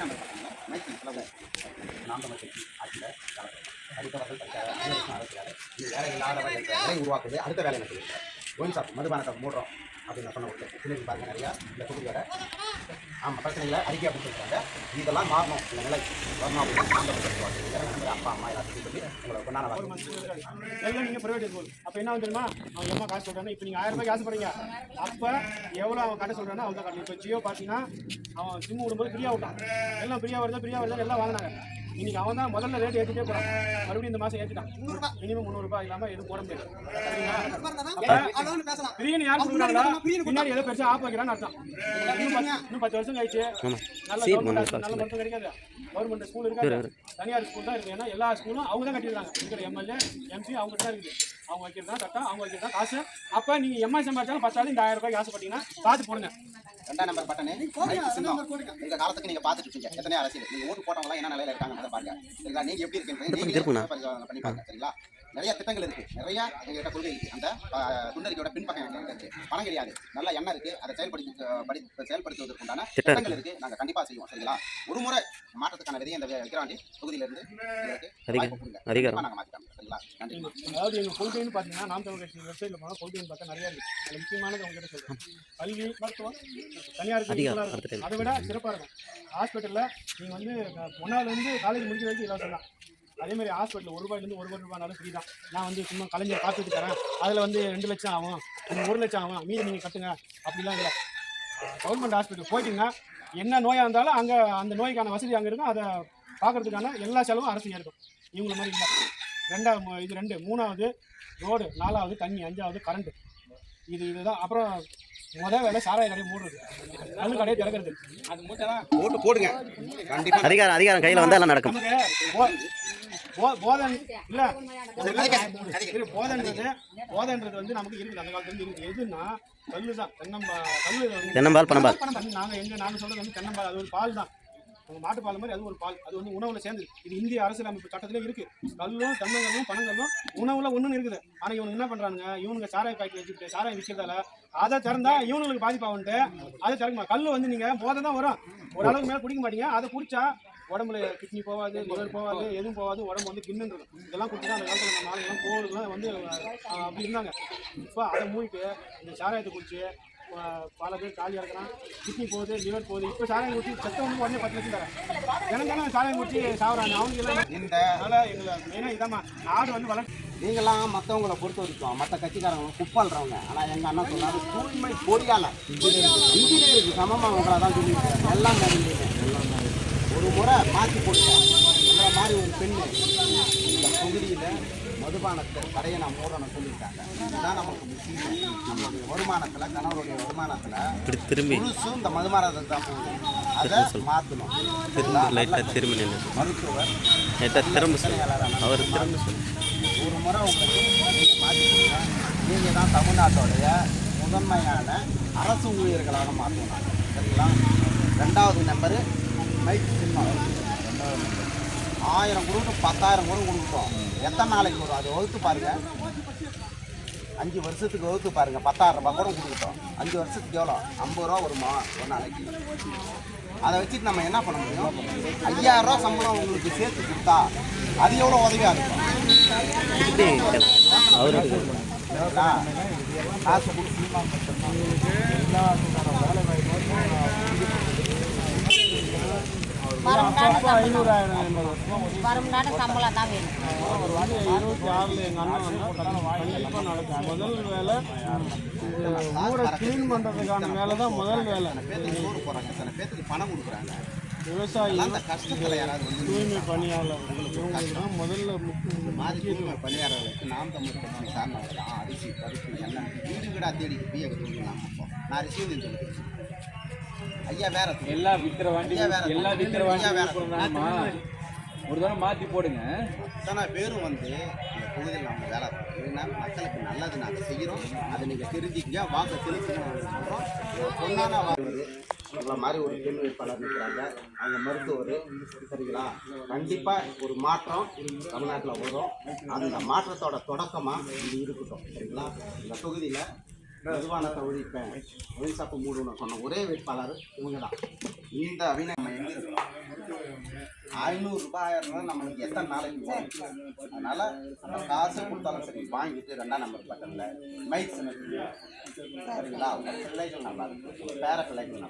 Спасибо. அனைத்து பட்டனில் மைத்தி தமிழ் ஆட்சியில் படித்தவர்கள் படிக்காத வேலை இல்லாதவர்கள் என்ற வேலை உருவாக்குது. அடுத்த வேலை எனக்கு ஒயின் ஷாப் மதுபானத்தை மூடுறோம் அப்படின்னு சொன்ன ஒரு சிலருக்கு பாருங்கள் நிறையா. இந்த தொகுதியோட ஆமாம் பிரச்சனைகளை அறிக்கை அப்படின்னு சொல்லிட்டாங்க. இதெல்லாம் மாறணும். இந்த நிலை வரணும் அப்படின்னு அப்பா அம்மா எல்லாத்தையும் சொல்லி உங்களை கொண்டாட வாங்க எல்லாம் ஸ்கூல் அப்போ என்ன வந்து தெரியுமா? அவங்க எம்மா காசு சொல்றாங்க. இப்போ நீங்கள் ஆயிரம் ரூபாய் காசு போறீங்க அப்போ எவ்வளோ அவன் கட்ட சொல்கிறானோ அவங்க கட்டணும் இப்போ ஜியோ பார்த்தீங்கன்னா அவன் சிம் விடும்போது ஃப்ரீயா விட்டான். எல்லாம் ஃப்ரீயாக வருது ஃப்ரீயா வருதா எல்லாம் வாங்கினாங்க. இன்னைக்கு அவன் தான் முதல்ல ரேட் ஏற்றிட்டே போறான். மறுபடியும் இந்த மாசம் ஏற்றிட்டான் மினிமம் முந்நூறு ரூபாய் இல்லாம எதுவும் போட முடியாது? ஃப்ரீன்னு யார் கொடுக்குறாங்களா? பின்னாடி ஏதோ பெருசா ஆப் வைக்கிறான்னு அர்த்தம். இன்னும் பத்து- வருஷம் கழிச்சு நல்ல கவர்மெண்ட் நல்ல மருத்துவம் கிடைக்காது. கவர்மெண்ட் ஸ்கூல் இருக்காது. தனியார் ஸ்கூல் தான் இருக்கு. ஏன்னா எல்லா ஸ்கூலும் அவங்க தான் கட்டிடுறாங்க இருக்கிற எம்எல்ஏ எம்பி அவங்க தான் இருக்குது அவங்க வைக்கிறது தான் சட்டம் அவங்க வைக்கிறது தான் காசு. அப்போ நீங்கள் எம்ஐ சம்பாதிச்சாலும் பத்தாவது இந்த ஆயிரம் ரூபாய்க்கு ஆசைப்பட்டீங்கன்னா பார்த்து போடுங்க. ரெண்டாம் நம்பர் பட்டனு சின்னம் இந்த காலத்துக்கு நீங்க பாத்துட்டு இருக்கீங்க எத்தனை அரசியல். நீங்க ஓட்டு போட்டவங்க என்ன நிலையில இருக்காங்க? அதை பாருங்க. சரிங்களா? நீங்க எப்படி இருக்கீங்க? பண்ணி பாருங்க. சரிங்களா? நிறைய திட்டங்கள் இருக்கு. நிறைய எங்ககிட்ட கொள்கை இருக்கு. அந்த துண்டறிக்கையோட பின்பக்கம் இருக்கு? பணம் கிடையாது. நல்ல எண்ணம் இருக்கு. அதை செயல்படுத்தி படி செயல்படுத்துவதற்கு உண்டான திட்டங்கள் இருக்கு. நாங்க கண்டிப்பா செய்வோம். சரிங்களா? ஒரு முறை மாற்றத்துக்கான விதையை இந்த விக்கிராண்டி தொகுதியில இருந்து நாங்க மாத்திட்டோம் சரிங்களா? நன்றி. அதாவது எங்கள் கொள்கைன்னு பார்த்தீங்கன்னா நாம் தமிழ் கட்சி வெப்சைட்டில் போனால் கொள்கைன்னு பார்த்தா நிறையா இருக்குது அதில் முக்கியமானது உங்ககிட்ட சொல்கிறேன் கல்வி மருத்துவம் தனியார் இருக்கும். அதை விட சிறப்பாக இருக்கும். ஹாஸ்பிட்டலில் நீங்கள் வந்து ஒன்றாவது காலேஜ் முடிக்கிற வரைக்கும் இலவசம் தான் அதே மாதிரி ஹாஸ்பிட்டல் ஒரு ரூபாயிலேருந்து ஒரு கோடி ரூபாய்னாலும் ஃப்ரீ தான். நான் வந்து சும்மா கலைஞர் பார்த்துட்டு தரேன். அதில் வந்து ரெண்டு லட்சம் ஆகும். ஒரு லட்சம் ஆகும். மீதி நீங்கள் கட்டுங்க. அப்படிலாம் இல்லை. கவர்மெண்ட் ஹாஸ்பிட்டல் போயிட்டீங்கன்னா என்ன நோயாக இருந்தாலும் அங்கே அந்த நோய்க்கான வசதி அங்கே இருக்கும். அதை பார்க்கறதுக்கான எல்லா செலவும் அரசு ஏற்கும் இவங்கள மாதிரி இல்லை. ரெண்டாவது இது ரெண்டு. மூணாவது ரோடு. நாலாவது தண்ணி. அஞ்சாவது கரண்ட் இது இதுதான். அப்புறம் முதல் வேலை சாராய கடையை மூடுறது. கல்லு கடையை திறக்கிறது. அது மூட்டை ஓட்டு போடுங்க. கண்டிப்பா. அதிகாரம் அதிகாரம் கையில் வந்தால் எல்லாம் நடக்கும். நமக்கு போ- போ- போதன் இல்ல. போதன்றது போதன்றது வந்து நமக்கு இருக்குது. அந்த காலத்துல இருந்து இருக்குது. எதுன்னா கல்லு தான் தென்னம்பா கல்லு வந்து தென்னம்பால் பனம்பால். தண்ணி நாங்க எங்க நாங்க சொல்றது வந்து தென்னம்பால். அது ஒரு பால் தான் உங்க மாட்டு பால் மாதிரி அது ஒரு பால். அது வந்து உணவுல சேர்ந்து இது இந்திய அரசியலமைப்பு சட்டத்திலே இருக்கு. கல்லும் தன்னங்களும் பணங்களும் உணவுல ஒண்ணுன்னு இருக்குது. ஆனா இவனுங்க என்ன பண்றானுங்க? இவனுங்க சாராய பாக்கெட் வச்சுக்கிட்டு சாராயம் விற்கிறதால அதை திறந்தா இவனுங்களுக்கு பாதிப்பாகுன்ட்டு அதை திறக்குமா? கல் வந்து நீங்க போதை தான் வரும். ஒரு அளவுக்கு மேல குடிக்க மாட்டீங்க. அதை குடிச்சா உடம்புல கிட்னி போகாது லிவர் போகாது எதுவும் போகாது உடம்பு வந்து கிண்ணுன்றது இதெல்லாம் குடிச்சு அந்த காலத்தில் நம்ம நாளைக்கெல்லாம் கோவிலுக்குலாம் வந்து அப்படி இருந்தாங்க. இப்போ அதை மூடிட்டு இந்த சாராயத்தை குடிச்சு பல பேர் காலி இறக்குறான். கிட்னி போகுது லிவர் போகுது. இப்போ சாராயம் குடிச்சு செத்த வந்து உடனே பத்து லட்சம் தரேன். எனக்கு தானே சாராயம் குடிச்சு சாப்பிட்றாங்க அவங்க எல்லாம் இந்த அதனால எங்களை மெயினாக இதாம்மா நாடு வந்து வளர்ச்சி. நீங்களாம் மற்றவங்கள பொறுத்த வரைக்கும் மற்ற கட்சிக்காரங்க குப்பாள்றவங்க. ஆனால் எங்கள் அண்ணன் சொன்னாரு தூய்மை பொறியாளர். இன்ஜினியருக்கு சமமாக உங்களை தான் சொல்லியிருக்காங்க எல்லாம் ஒரு முறை மாற்றி போட்டுட்டேன். உங்களை மாதிரி ஒரு பெண்ணு. இந்த தொகுதியில் மதுபானத்தை கடையை நான் மூடணும் சொல்லியிருக்காங்க. இதுதான் நமக்கு முக்கியம். நம்மளுடைய வருமானத்தில் கணவருடைய வருமானத்தில் திரும்பி. முழுசும் இந்த மதுபானத்தை தான் போகுது. அதை மாற்றணும் திரும்பி லைட்டாக திரும்பி நின்று மருத்துவர் லைட்டாக திரும்ப அவர் திரும்ப ஒரு முறை உங்களுக்கு நீங்கள் மாற்றிக்கோங்க நீங்கள் தான் தமிழ்நாட்டோடைய முதன்மையான அரசு ஊழியர்களாக மாற்றணும். சரிங்களா? ரெண்டாவது நம்பரு மைக் ரெண்டாவது நம்பர். ஆயிரம் கொடுக்கட்டும் பத்தாயிரம் கூட கொடுக்கட்டும் எத்தனை நாளைக்கு வரும்? அதை வகுத்து பாருங்கள் அஞ்சு வருஷத்துக்கு வகுத்து பாருங்கள் பத்தாயிரம் ரூபாய் கூட கொடுக்கட்டும். அஞ்சு வருஷத்துக்கு எவ்வளோ? ஐம்பது ரூபா வருமா? ஒரு நாளைக்கு. அதை வச்சுட்டு நம்ம என்ன பண்ண முடியும்? ஐயாயிரம் ரூபா சம்பளம் உங்களுக்கு சேர்த்து கொடுத்தா அது எவ்வளோ உதவியாக இருக்கும்? காசு கொடுத்து வரும்னாலும் சம்பளம் தான் வேணும். இருபத்தி ஆறில் எங்கள் அண்ணன் நடக்கும் முதல் வேலை. ஊரை க்ளீன் பண்ணுறதுக்கான வேலை தான் முதல் வேலை போடுறாங்க சில பேத்துக்கு பணம் கொடுக்குறாங்க விவசாயி தூய்மை பணியாளர் தான் முதல்ல தூய்மை பணியாளர்களுக்கு நாம் தமிழ் கட்சி சார்ந்தவங்க தான் அரிசி பருப்பு எல்லாம் வீடு வீடாக தேடி பிஏ கொடுக்கலாம் நான் அரிசி வந்து ஐயா வேற. எல்லா விக்கிற வண்டி எல்லா துணி. விக்கிற வண்டி ஐயா வேற? ஒரு தடவை மாத்தி போடுங்க. இத்தனை பேரும் வந்து இந்த தொகுதியில் நம்ம வேலை ஏன்னா மக்களுக்கு நல்லது நாங்கள் செய்கிறோம் அதை நீங்கள் தெரிஞ்சுக்கங்க. வாக்கு செலுத்தணும் சொல்கிறோம் பொண்ணான வாழ்வது உங்களை மாதிரி ஒரு பெண் வேட்பாளர் நிற்கிறாங்க அவங்க மருத்துவர் சரிங்களா? கண்டிப்பாக ஒரு மாற்றம் தமிழ்நாட்டில் வரும். அந்த மாற்றத்தோட தொடக்கமாக இது இருக்கட்டும். சரிங்களா? இந்த தொகுதியில் மதுபானத்தை ஒழிப்பேன் ஒயின் ஷாப்பு மூடணும் சொன்ன ஒரே வேட்பாளர் இவங்க தான் இந்த அபிநயம் எங்கே ஐநூறு ரூபாய் நம்மளுக்கு எத்தனை நாளைக்கு அதனால் அதனால நம்ம காசு கொடுத்தாலும் சரி வாங்கிட்டு ரெண்டாம் நம்பர் பக்கத்தில் மைக் சரிங்களா? அவங்க பிள்ளைகள் நல்லா இருக்கு பேர பிள்ளைகள்